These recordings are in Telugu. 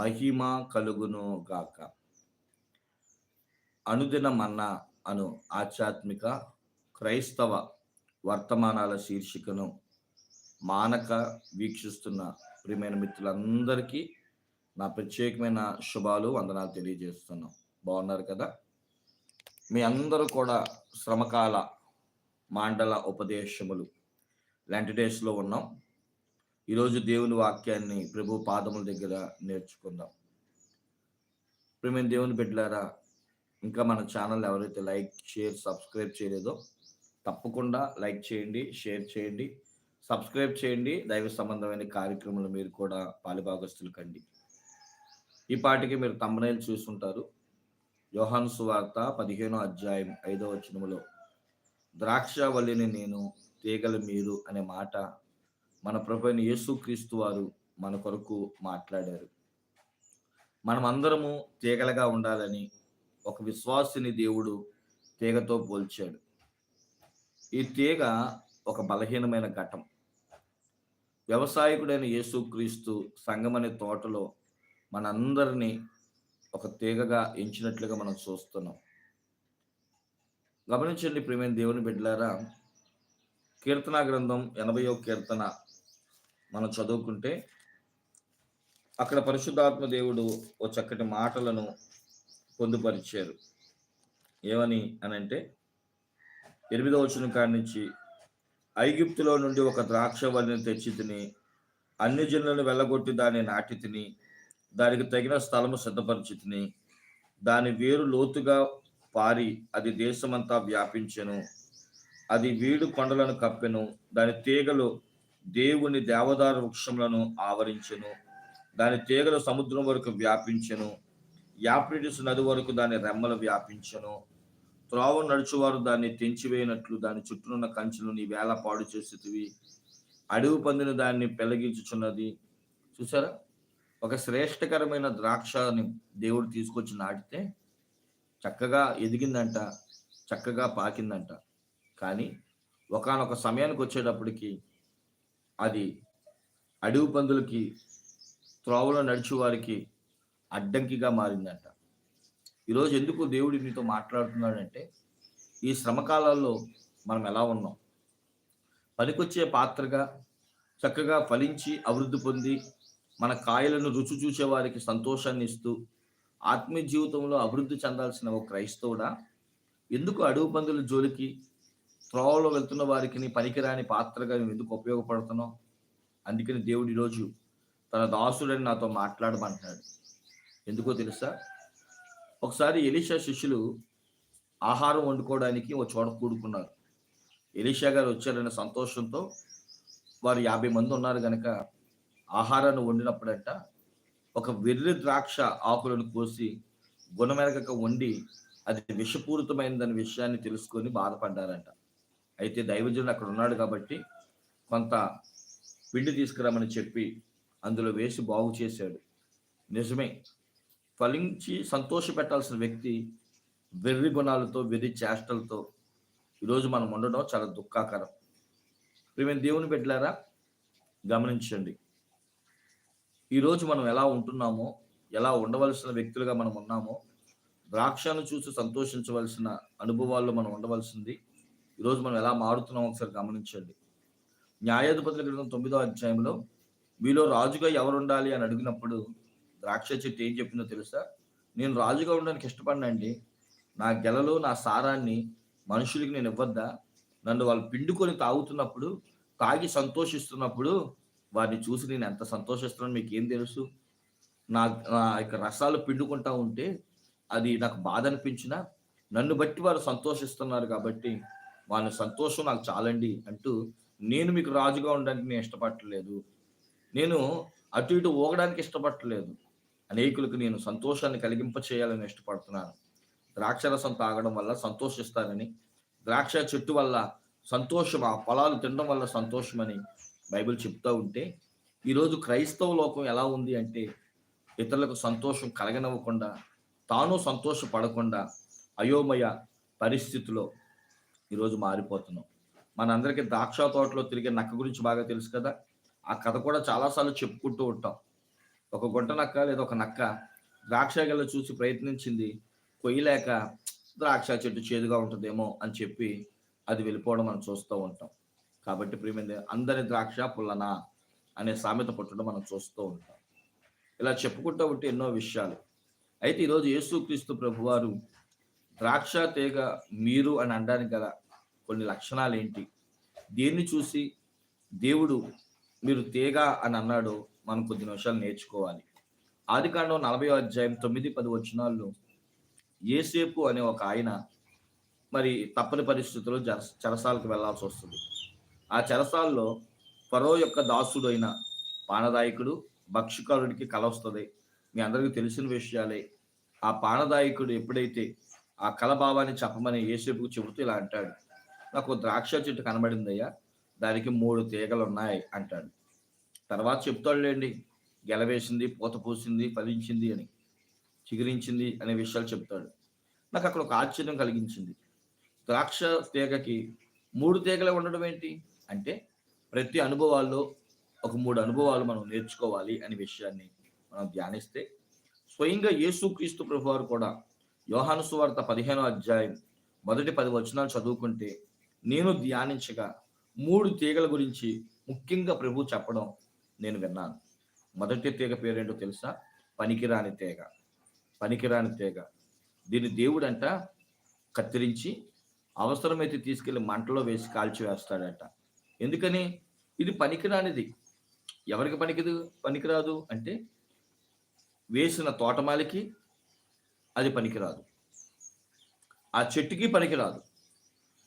మహిమ కలుగును గాక. అనుదిన మన్నా అను ఆధ్యాత్మిక క్రైస్తవ వర్తమానాల శీర్షికను మానక వీక్షిస్తున్న ప్రియమైన మిత్రులందరికీ నా ప్రత్యేకమైన శుభాలు వందనాలు తెలియజేస్తున్నాం. బాగున్నారు కదా? మీ అందరూ కూడా శ్రమకాల మాండల ఉపదేశములు. లాంటి డేస్లో ఉన్నాం. ఈరోజు దేవుని వాక్యాన్ని ప్రభు పాదముల దగ్గర నేర్చుకుందాం. ప్రేమ దేవుని బిడ్డలారా ఇంకా మన ఛానల్ ఎవరైతే లైక్ షేర్ సబ్స్క్రైబ్ చేయలేదో తప్పకుండా లైక్ చేయండి షేర్ చేయండి సబ్స్క్రైబ్ చేయండి. దైవ సంబంధమైన కార్యక్రమాలు మీరు కూడా పాలిభాగస్తులు కండి. ఈ పాటికి మీరు తమ్మనేలు చూసుంటారు. యోహాను సువార్త పదిహేనో అధ్యాయం ఐదో వచనములో ద్రాక్షవల్లిని నేను తీగలు మీరు అనే మాట మన ప్రభుని యేసుక్రీస్తు వారు మన కొరకు మాట్లాడారు. మనం అందరము తీగలుగా ఉండాలని ఒక విశ్వాసిని దేవుడు తీగతో పోల్చాడు. ఈ తీగ ఒక బలహీనమైన ఘటం వ్యవసాయకుడైన యేసుక్రీస్తు సంగమనే తోటలో మనందరినీ ఒక తీగగా ఎంచినట్లుగా మనం చూస్తున్నాం. గమనించండి ప్రేమైన దేవుని బిడ్డలారా కీర్తన గ్రంథం ఎనభయో కీర్తన మనం చదువుకుంటే అక్కడ పరిశుద్ధాత్మ దేవుడు ఓ చక్కటి మాటలను పొందుపరిచారు. ఏమని అని అంటే ఎనిమిదో వచ్చిన కాడి నుంచి ఐగిప్తులో నుండి ఒక ద్రాక్ష వల్లిని తెచ్చి తిని అన్ని జనులను వెళ్ళగొట్టి దాన్ని నాటి తిని దానికి తగిన స్థలము సిద్ధపరిచి తిని దాని వేరు లోతుగా పారి అది దేశమంతా వ్యాపించెను. అది వీడు కొండలను కప్పెను. దాని తీగలు దేవుని దేవదార వృక్షములను ఆవరించెను. దాని తీగలు సముద్రం వరకు వ్యాపించెను. యాప్రిటిస్ నది వరకు దాని రెమ్మలు వ్యాపించెను. త్రోవ నడుచువారు దాన్ని తెంచివేయనట్లు దాని చుట్టూనున్న కంచెను నీ వేళ పాడు చేసేటివి. అడవి పందిని దాన్ని పెళ్ళగించుచున్నది చూసారా? ఒక శ్రేష్టకరమైన ద్రాక్షని దేవుడు తీసుకొచ్చి నాటితే చక్కగా ఎదిగిందంట చక్కగా పాకిందంట. కానీ ఒకనొక సమయానికి వచ్చేటప్పటికి అది అడవి పందులకి త్రోవలో నడిచి వారికి అడ్డంకిగా మారిందంట. ఈరోజు ఎందుకు దేవుడు మీతో మాట్లాడుతున్నాడంటే ఈ శ్రమకాలాల్లో మనం ఎలా ఉన్నాం? పనికొచ్చే పాత్రగా చక్కగా ఫలించి అభివృద్ధి పొంది మన కాయలను రుచి చూసే వారికి సంతోషాన్ని ఇస్తూ ఆత్మీయ జీవితంలో అభివృద్ధి చెందాల్సిన ఒక క్రైస్తవుడా? ఎందుకు అడవి పందుల జోలికి త్రోవలో వెళ్తున్న వారికి పనికిరాని పాత్రగా నువ్వు ఎందుకు ఉపయోగపడుతున్నావు అందుకని దేవుడు ఈరోజు తన దాసుడని నాతో మాట్లాడమంటున్నాడు. ఎందుకో తెలుసా? ఒకసారి ఎలీషా శిష్యులు ఆహారం వండుకోవడానికి ఒక చోట కూడుకున్నారు. ఎలీషా గారు వచ్చారనే సంతోషంతో వారు యాభై మంది ఉన్నారు కనుక ఆహారాన్ని వండినప్పుడంట ఒక వెర్రి ద్రాక్ష ఆకులను కోసి గుణమెరగక వండి అది విషపూరితమైనదనే విషయాన్ని తెలుసుకొని బాధపడ్డారంట. అయితే దైవజనుడు అక్కడ ఉన్నాడు కాబట్టి కొంత పిండి తీసుకురామని చెప్పి అందులో వేసి బాగు చేశాడు. నిజమే. ఫలించి సంతోష పెట్టాల్సిన వ్యక్తి వెర్రి గుణాలతో వెర్రి చేష్టలతో ఈరోజు మనం ఉండడం చాలా దుఃఖాకరం. ప్రేమ దేవుని పెట్టారా గమనించండి. ఈరోజు మనం ఎలా ఉంటున్నామో ఎలా ఉండవలసిన వ్యక్తులుగా మనం ఉన్నామో ద్రాక్షను చూసి సంతోషించవలసిన అనుభవాల్లో మనం ఉండవలసింది ఈరోజు మనం ఎలా మారుతున్నాం ఒకసారి గమనించండి. న్యాయాధిపతుల గ్రంథం తొమ్మిదో అధ్యాయంలో మీలో రాజుగా ఎవరు ఉండాలి అని అడిగినప్పుడు ద్రాక్ష చెట్టు ఏం చెప్పిందో తెలుసా? నేను రాజుగా ఉండడానికి ఇష్టపడినండి. నా గెలలో నా సారాన్ని మనుషులకి నేను ఇవ్వద్దా? నన్ను వాళ్ళు పిండుకొని తాగుతున్నప్పుడు తాగి సంతోషిస్తున్నప్పుడు వారిని చూసి నేను ఎంత సంతోషిస్తున్నాను మీకు ఏం తెలుసు? నా నా యొక్క రసాలు పిండుకుంటా ఉంటే అది నాకు బాధ అనిపించిన నన్ను బట్టి వారు సంతోషిస్తున్నారు కాబట్టి వాళ్ళ సంతోషం నాకు చాలండి అంటూ నేను మీకు రాజుగా ఉండడానికి నేను ఇష్టపడట్లేదు. నేను అటు ఇటు ఊగడానికి ఇష్టపడట్లేదు. అనేకులకు నేను సంతోషాన్ని కలిగింప చేయాలని ఇష్టపడుతున్నాను. ద్రాక్షరసం తాగడం వల్ల సంతోషిస్తానని ద్రాక్ష చెట్టు వల్ల సంతోషం ఆ పొలాలు తినడం వల్ల సంతోషమని బైబిల్ చెప్తూ ఉంటే ఈరోజు క్రైస్తవ లోకం ఎలా ఉంది అంటే ఇతరులకు సంతోషం కలగనివ్వకుండా తాను సంతోషపడకుండా అయోమయ పరిస్థితిలో ఈరోజు మారిపోతున్నాం. మనందరికీ ద్రాక్ష తోటలో తిరిగే నక్క గురించి బాగా తెలుసు కదా? ఆ కథ కూడా చాలాసార్లు చెప్పుకుంటూ ఉంటాం. ఒక గుంట నక్క లేదా ఒక నక్క ద్రాక్ష గెల చూసి ప్రయత్నించింది కొయ్యలేక ద్రాక్ష చెట్టు చేదుగా ఉంటుందేమో అని చెప్పి అది వెళ్ళిపోవడం మనం చూస్తూ ఉంటాం. కాబట్టి ప్రియమైంది అందరి ద్రాక్ష పుల్లనా అనే సామెత పుట్టడం మనం చూస్తూ ఉంటాం. ఇలా చెప్పుకుంటూ ఉంటే ఎన్నో విషయాలు. అయితే ఈరోజు యేసుక్రీస్తు ప్రభువారు ద్రాక్ష తీగ మీరు అని అనడానికి గల కొన్ని లక్షణాలు ఏంటి దేన్ని చూసి దేవుడు మీరు తీగ అని అన్నాడు మనం కొద్ది నిమిషాలు నేర్చుకోవాలి. ఆదికాండం నలభై అధ్యాయం తొమ్మిది పది వచనాల్లో ఏసేపు అనే ఒక ఆయన మరి తప్పని పరిస్థితుల్లో జర చెరసాలకు వెళ్ళాల్సి వస్తుంది. ఆ చెరసాల్లో ఫరో యొక్క దాసుడు అయిన పానదాయకుడు భక్షకారుడికి కల వస్తుంది మీ అందరికీ తెలిసిన విషయాలే. ఆ పానదాయకుడు ఎప్పుడైతే ఆ కలభావాన్ని చెప్పమని ఏసేపుకు చెబుతూ ఇలా అంటాడు. నాకు ద్రాక్ష చెట్టు కనబడిందయ్యా దానికి మూడు తీగలు ఉన్నాయి అంటాడు. తర్వాత చెప్తాడులేండి గెలవేసింది పూత పూసింది ఫలించింది అని చిగురించింది అనే విషయాలు చెప్తాడు. నాకు అక్కడ ఒక ఆశ్చర్యం కలిగించింది. ద్రాక్ష తీగకి మూడు తీగలు ఉండడం ఏంటి? అంటే ప్రతి అనుభవాల్లో ఒక మూడు అనుభవాలు మనం నేర్చుకోవాలి అనే విషయాన్ని మనం ధ్యానిస్తే స్వయంగా యేసుక్రీస్తు ప్రభు వారు కూడా యోహాను సువార్త పదిహేనో అధ్యాయం మొదటి పది వచనాలు చదువుకుంటే నేను ధ్యానించగా మూడు తీగల గురించి ముఖ్యంగా ప్రభు చెప్పడం నేను విన్నాను. మొదటి తీగ పేరేంటో తెలుసా? పనికిరాని తీగ. పనికిరాని తీగ. దీన్ని దేవుడంట కత్తిరించి అవసరమైతే తీసుకెళ్ళి మంటలో వేసి కాల్చి వేస్తాడట ఎందుకని? ఇది పనికిరానిది. ఎవరికి పనికిదు? పనికిరాదు. అంటే వేసిన తోటమాలికి అది పనికిరాదు. ఆ చెట్టుకి పనికిరాదు.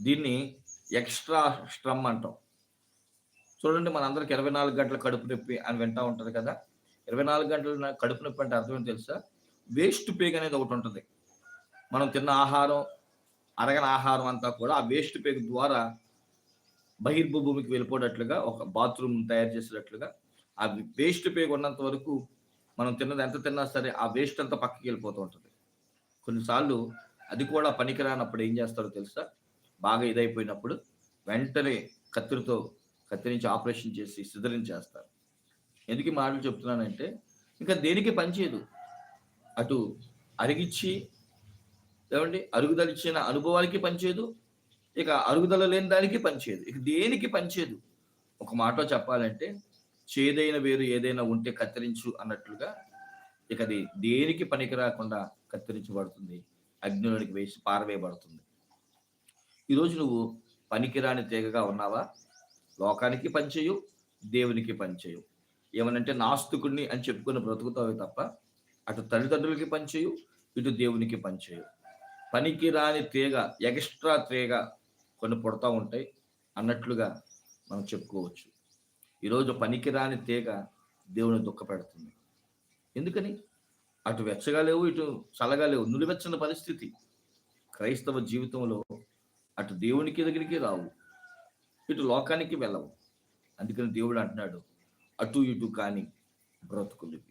దీన్ని ఎక్స్ట్రా స్ట్రమ్ అంటాం. చూడండి మనందరికి ఇరవై నాలుగు గంటల కడుపు నొప్పి అని వింటా ఉంటుంది కదా. ఇరవై నాలుగు గంటల కడుపు నొప్పి అంటే అర్థం ఏంటి తెలుసా? వేస్ట్ పేగ్ అనేది ఒకటి ఉంటుంది. మనం తిన్న ఆహారం అరగని ఆహారం అంతా కూడా ఆ వేస్ట్ పేగ్ ద్వారా బహిర్భ భూమికి వెళ్ళిపోయేటట్లుగా ఒక బాత్రూమ్ తయారు చేసేటట్లుగా ఆ వేస్ట్ పేగ్ ఉన్నంత వరకు మనం తిన్నది ఎంత తిన్నా సరే ఆ వేస్ట్ అంతా పక్కకి వెళ్ళిపోతూ ఉంటుంది. కొన్నిసార్లు అది కూడా పనికిరానప్పుడు ఏం చేస్తారో తెలుసా? బాగా ఇదైపోయినప్పుడు వెంటనే కత్తిరితో కత్తిరించి ఆపరేషన్ చేసి సిద్ధరించేస్తారు ఎందుకు ఈ మాటలు చెప్తున్నానంటే ఇంకా దేనికి పనిచేయదు అటు అరిగిచ్చి ఏమండి? అరుగుదల ఇచ్చిన అనుభవానికి పనిచేయదు ఇక అరుగుదల లేని దానికి పనిచేయదు ఇక దేనికి పనిచేయదు ఒక మాట చెప్పాలంటే చేదైన వేరు ఏదైనా ఉంటే కత్తిరించు అన్నట్లుగా ఇక అది దేనికి పనికి రాకుండా కత్తిరించబడుతుంది? అగ్నిలోనికి వేసి పారవేయబడుతుంది. ఈరోజు నువ్వు పనికిరాని తీగగా ఉన్నావా? లోకానికి పనిచేయు దేవునికి పనిచేయు ఏమనంటే నాస్తికుడిని అని చెప్పుకుని బ్రతుకుతావే తప్ప అటు తల్లిదండ్రులకి పనిచేయు ఇటు దేవునికి పనిచేయు పనికిరాని తీగ ఎక్స్ట్రా తీగ కొన్ని పుడతా ఉంటాయి అన్నట్లుగా మనం చెప్పుకోవచ్చు. ఈరోజు పనికిరాని తీగ దేవుని దుఃఖపెడుతుంది. ఎందుకని? అటు వెచ్చగా లేవు ఇటు చల్లగా లేవు. నులివెచ్చని పరిస్థితి. క్రైస్తవ జీవితంలో అటు దేవునికి దగ్గరికి రావు. ఇటు లోకానికి వెళ్ళవు. అందుకని దేవుడు అంటున్నాడు అటు ఇటు కాని బ్రతుకులివి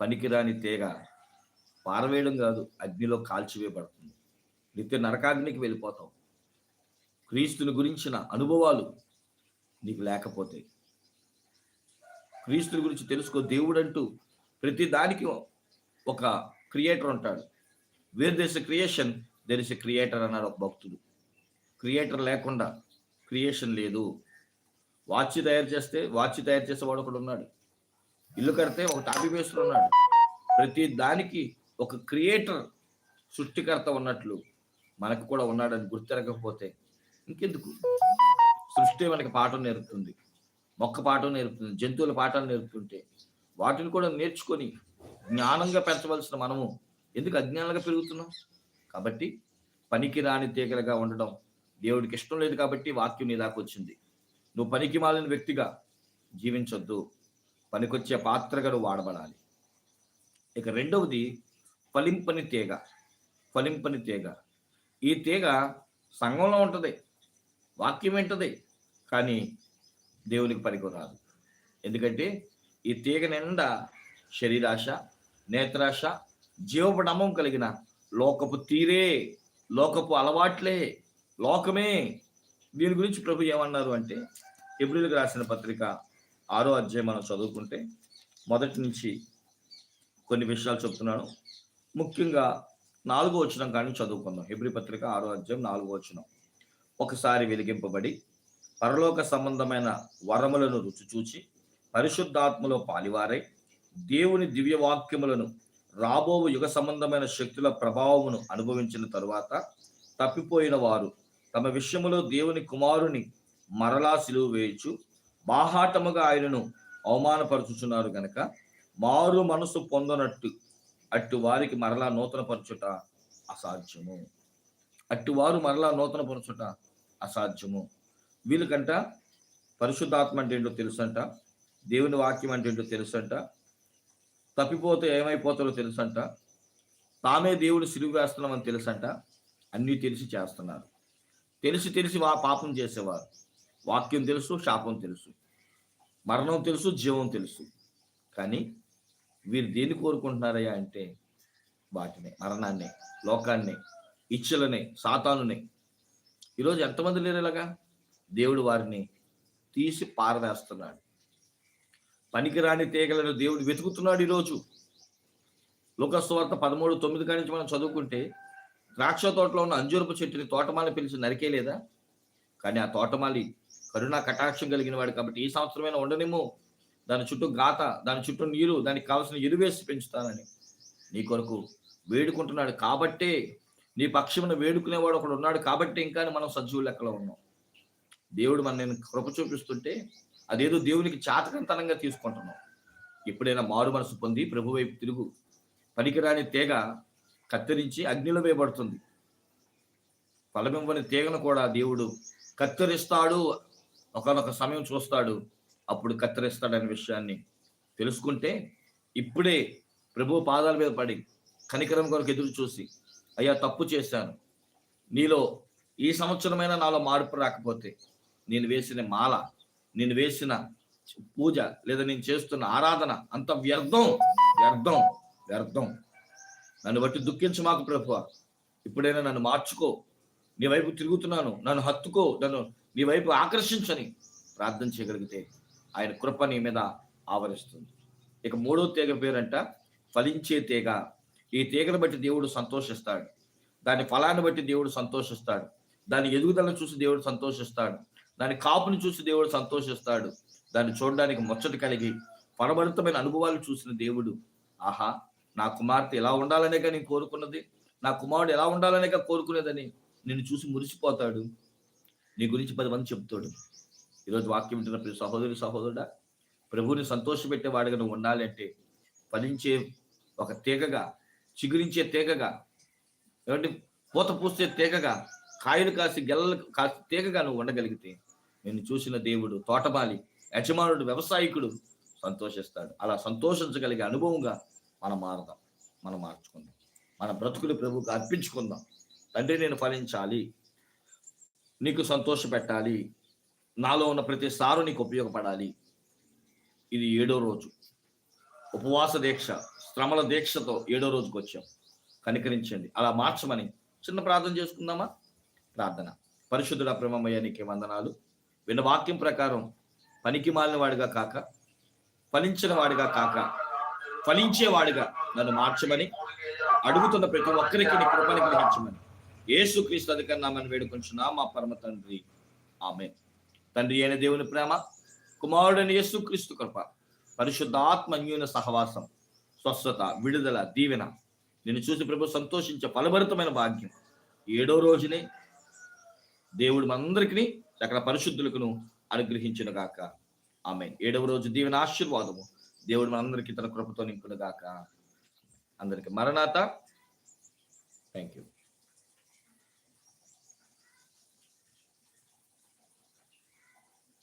పనికిరాని తీగ పారవేయడం కాదు అగ్నిలో కాల్చివేయబడుతుంది. నిత్య నరకాగ్నికి వెళ్ళిపోతాం క్రీస్తుని గురించిన అనుభవాలు నీకు లేకపోతే క్రీస్తుని గురించి తెలుసుకో. దేవుడు అంటూ ప్రతి దానికి ఒక క్రియేటర్ ఉంటాడు. Where there's creation there is a creator అన్నాడు ఒక భక్తుడు. క్రియేటర్ లేకుండా క్రియేషన్ లేదు. వాచ్ తయారు చేస్తే వాచ్ తయారు చేసేవాడు ఒకడు ఉన్నాడు. ఇల్లు కడితే ఒక టాపీ వేస్తుడు ఉన్నాడు. ప్రతి దానికి ఒక క్రియేటర్ సృష్టికర్త ఉన్నట్లు మనకు కూడా ఉన్నాడని గుర్తిరగకపోతే ఇంకెందుకు? సృష్టి మనకి పాఠం నేర్పుతుంది. మొక్క పాఠం నేర్పుతుంది జంతువుల పాఠాలు నేర్పుతుంటే వాటిని కూడా నేర్చుకొని జ్ఞానంగా పెంచవలసిన మనము ఎందుకు అజ్ఞానంగా పెరుగుతున్నాం? కాబట్టి పనికి రాని తీగలుగా ఉండడం దేవుడికి ఇష్టం లేదు కాబట్టి వాక్యం నీ దాకా వచ్చింది. నువ్వు పనికి మాలిన వ్యక్తిగా జీవించొద్దు. పనికొచ్చే పాత్రగా నువ్వు వాడబడాలి. ఇక రెండవది ఫలింపని తీగ ఫలింపని తీగ. ఈ తీగ సంఘంలో ఉంటుంది. వాక్యం వింటది. కానీ దేవునికి పనికిరాదు ఎందుకంటే ఈ తీగ నిండా శరీరాశ నేత్రాశ జీవపడమం కలిగిన లోకపు తీరే లోకపు అలవాట్లే లోకమే. దీని గురించి ప్రభు ఏమన్నారు అంటే ఎబ్రిల్కి రాసిన పత్రిక ఆరో అధ్యాయం మనం చదువుకుంటే మొదటి నుంచి కొన్ని విషయాలు చెప్తున్నాను. ముఖ్యంగా నాలుగో వచనం కానీ చదువుకుందాం. హెబ్రి పత్రిక ఆరో అధ్యాయం నాలుగో వచనం. ఒకసారి వెలిగింపబడి పరలోక సంబంధమైన వరములను రుచి చూచి పరిశుద్ధాత్మలో పాలివారై దేవుని దివ్యవాక్యములను రాబో యుగ సంబంధమైన శక్తుల ప్రభావమును అనుభవించిన తరువాత తప్పిపోయిన వారు తమ విషయములో దేవుని కుమారుని మరలా సిలువు వేయచ్చు బాహాటముగా ఆయనను అవమానపరచుచున్నారు గనక మారు మనసు పొందనట్టు అట్టు వారికి మరలా నూతనపరచుట అసాధ్యము. అట్టు వారు మరలా నూతన పరచుట అసాధ్యము. వీళ్ళకంట పరిశుద్ధాత్మ అంటే ఏంటో తెలుసంట దేవుని వాక్యం అంటే ఏంటో తెలుసంట తప్పిపోతే ఏమైపోతారో తెలుసంట తామే దేవుడు సిలువు వేస్తున్నామని తెలుసంట అన్నీ తెలిసి చేస్తున్నారు. తెలిసి తెలిసి వా పాపం చేసేవారు. వాక్యం తెలుసు శాపం తెలుసు. మరణం తెలుసు జీవం తెలుసు. కానీ వీరు దేన్ని కోరుకుంటున్నారయ్యా అంటే వాటిని మరణాన్ని లోకాన్ని ఇచ్చలని సాతానునే. ఈరోజు ఎంతమంది లేరు ఇలాగా? దేవుడు వారిని తీసి పారవేస్తున్నాడు. పనికిరాని తీగలను దేవుడు వెతుకుతున్నాడు ఈరోజు. లోకస్వార్త పదమూడు తొమ్మిది కాడి నుంచి మనం చదువుకుంటే ద్రాక్ష తోటలో ఉన్న అంజూరపు చెట్టుని తోటమాలి పిలిచి నరికేలేదా కానీ ఆ తోటమాలి కరుణా కటాక్షం కలిగిన వాడు కాబట్టి ఈ సంవత్సరమైనా ఉండనేమో దాని చుట్టూ గాత దాని చుట్టూ నీరు దానికి కావాల్సిన ఎరువేసి పెంచుతానని. నీ కొరకు వేడుకుంటున్నాడు కాబట్టే నీ పక్షమున వేడుకునేవాడు ఒకడు ఉన్నాడు కాబట్టి ఇంకా మనం సజీవు లెక్కలో ఉన్నాం. దేవుడు మన నేను కృప చూపిస్తుంటే అదేదో దేవునికి చాతకంతనంగా తీసుకుంటున్నాం. ఎప్పుడైనా మారు మనసు పొంది ప్రభు వైపు తిరుగు. పనికిరాని తీగ కత్తిరించి అగ్నిలో వేయబడుతుంది. ఫలమివ్వని తీగను కూడా దేవుడు కత్తిరిస్తాడు. ఒకనొక సమయం చూస్తాడు. అప్పుడు కత్తిరిస్తాడనే విషయాన్ని తెలుసుకుంటే ఇప్పుడే ప్రభు పాదాల మీద పడి కనికరం కొరకు ఎదురు చూసి అయ్యా తప్పు చేశాను. నీలో ఈ సంవత్సరమైనా నాలో మార్పు రాకపోతే నేను వేసిన మాల నేను వేసిన పూజ లేదా నేను చేస్తున్న ఆరాధన అంత వ్యర్థం వ్యర్థం వ్యర్థం. నన్ను బట్టి దుఃఖించు మాకు ప్రభు ఇప్పుడైనా నన్ను మార్చుకో. నీ వైపు తిరుగుతున్నాను. నన్ను హత్తుకో. నన్ను నీ వైపు ఆకర్షించని ప్రార్థన చేయగలిగితే ఆయన కృప నీ మీద ఆవరిస్తుంది. ఇక మూడో తీగ పేరంట ఫలించే తీగ. ఈ తీగను బట్టి దేవుడు సంతోషిస్తాడు. దాని ఫలాన్ని బట్టి దేవుడు సంతోషిస్తాడు. దాని ఎదుగుదలను చూసి దేవుడు సంతోషిస్తాడు. దాని కాపుని చూసి దేవుడు సంతోషిస్తాడు. దాన్ని చూడడానికి ముచ్చట కలిగి ఫలభరితమైన అనుభవాలు చూసిన దేవుడు. ఆహా నా కుమార్తె ఎలా ఉండాలనేగా నేను కోరుకున్నది? నా కుమారుడు ఎలా ఉండాలనేగా కోరుకునేదని నిన్ను చూసి మురిసిపోతాడు. నీ గురించి పది మంది చెప్తాడు. ఈరోజు వాక్యం వింటున్న ప్రతి సహోదరి సహోదరుడా ప్రభువుని సంతోషపెట్టేవాడిగా నువ్వు ఉండాలి అంటే ఫలించే ఒక తీగగా చిగురించే తీగగా ఏమంటే పూత పూసే తీగగా కాయలు కాసి గెల్లలు కాసి తీగగా నువ్వు ఉండగలిగితే నేను చూసిన దేవుడు తోటమాలి యజమానుడు వ్యవసాయకుడు సంతోషిస్తాడు. అలా సంతోషించగలిగే అనుభవంగా మనం మారదాం మనం మార్చుకుందాం. మన బ్రతుకులు ప్రభువుకు అర్పించుకుందాం. తండ్రి నేను ఫలించాలి. నీకు సంతోష పెట్టాలి. నాలో ఉన్న ప్రతి సారు నీకు ఉపయోగపడాలి. ఇది ఏడో రోజు. ఉపవాస దీక్ష శ్రమల దీక్షతో ఏడో రోజుకి వచ్చాం కనికరించండి. అలా మార్చమని చిన్న ప్రార్థన చేసుకుందామా? ప్రార్థన. పరిశుద్ధుడ ప్రేమమయ్య వందనాలు. విన్న వాక్యం ప్రకారం పనికి మాలిన వాడిగా కాక ఫలించిన వాడిగా కాక ఫలించేవాడిగా నన్ను మార్చమని అడుగుతున్న ప్రతి ఒక్కరికి నీ కృపని గ్రహించమని యేసు క్రీస్తు అధికన్నామని వేడుకొంచున్నా మా పరమ తండ్రి. ఆమె తండ్రి అయిన దేవుని ప్రేమ కుమారుడైన యేసు క్రీస్తు కృప పరిశుద్ధాత్మ అన్యూన సహవాసం స్వస్థత విడుదల దీవెన. నిన్ను చూసి ప్రభు సంతోషించే ఫలభరితమైన భాగ్యం. ఏడో రోజునే దేవుడు మనందరికీ సకల పరిశుద్ధులకును అనుగ్రహించిన గాక ఆమె ఏడవ రోజు దీవెన ఆశీర్వాదము. దేవుడు మనందరికీ తన కృపతో నింపును గాక అందరికి మరణాత. Thank you